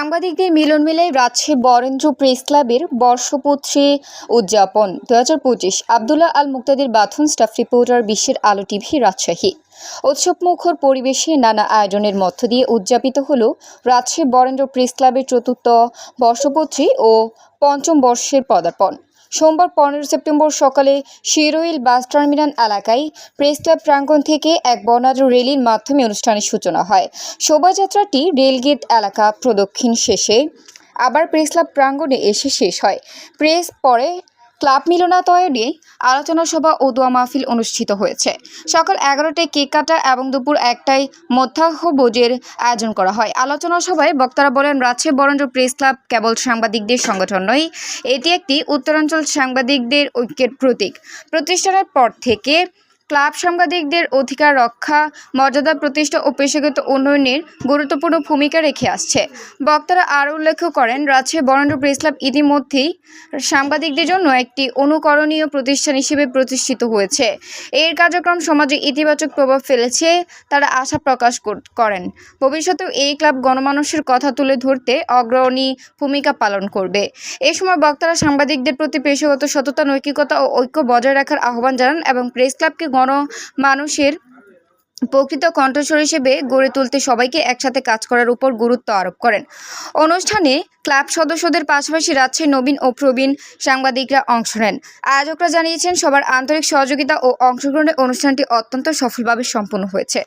সাংবাদিকদের মিলন মেলায় রাজশাহী বরেন্দ্র প্রেস ক্লাবের বর্ষপত্রে উদযাপন। দু হাজার পঁচিশ আবদুল্লাহ আল মুক্তাদের বাথুন স্টাফ রিপোর্টার বিশ্বের আলো টিভি রাজশাহী। উৎসবমুখর পরিবেশে নানা আয়োজনের মধ্য দিয়ে উদযাপিত হল রাজশাহী বরেন্দ্র প্রেস ক্লাবের চতুর্থ বর্ষপত্রী ও পঞ্চম বর্ষের পদার্পণ। সোমবার পনেরো সেপ্টেম্বর সকালে শিরোইল বাস টার্মিনাল এলাকায় প্রেস ক্লাব প্রাঙ্গণ থেকে এক বর্ণাঢ্য রেলির মাধ্যমে অনুষ্ঠানের সূচনা হয়। শোভাযাত্রাটি রেলগেট এলাকা প্রদক্ষিণ শেষে আবার প্রেস ক্লাব প্রাঙ্গণে এসে শেষ হয়। প্রেস পরে ক্লাব মিলনাতয়নে আলোচনা সভা ও দোয়া মাহফিল অনুষ্ঠিত হয়েছে। সকাল এগারোটায় কেক কাটা এবং দুপুর একটায় মধ্যাহ্নভোজের আয়োজন করা হয়। আলোচনা সভায় বক্তারা বলেন, রাজশাহী বরেন্দ্র প্রেস ক্লাব কেবল সাংবাদিকদের সংগঠন নয়, এটি একটি উত্তরাঞ্চল সাংবাদিকদের ঐক্যের প্রতীক। প্রতিষ্ঠানের পর থেকে ক্লাব সাংবাদিকদের অধিকার রক্ষা, মর্যাদা প্রতিষ্ঠা ও পেশাগত উন্নয়নের গুরুত্বপূর্ণ ভূমিকা রেখে আসছে। বক্তারা আরও উল্লেখ করেন রাজশাহী বরেন্দ্র প্রেস ক্লাব ইতিমধ্যেই সাংবাদিকদের জন্য একটি অনুকরণীয় প্রতিষ্ঠান হিসেবে প্রতিষ্ঠিত হয়েছে। এর কার্যক্রম সমাজে ইতিবাচক প্রভাব ফেলেছে তারা আশা প্রকাশ করেন। ভবিষ্যতেও এই ক্লাব গণমানুষের কথা তুলে ধরতে অগ্রণী ভূমিকা পালন করবে। এ সময় বক্তারা সাংবাদিকদের প্রতি পেশাগত সততা, নৈতিকতা ও ঐক্য বজায় রাখার আহ্বান জানান এবং প্রেস ক্লাবকে গণমানুষের প্রকৃত কণ্ঠস্বর হিসেবে গড়ে তুলতে সবাইকে একসাথে কাজ করার উপর গুরুত্ব আরোপ করেন। অনুষ্ঠানে ক্লাব সদস্যদের পাশাপাশি রাজশাহী নবীন ও প্রবীণ সাংবাদিকরা অংশ নেন। আয়োজকরা জানিয়েছেন, সবার আন্তরিক সহযোগিতা ও অংশগ্রহণে অনুষ্ঠানটি অত্যন্ত সফলভাবে সম্পন্ন হয়েছে।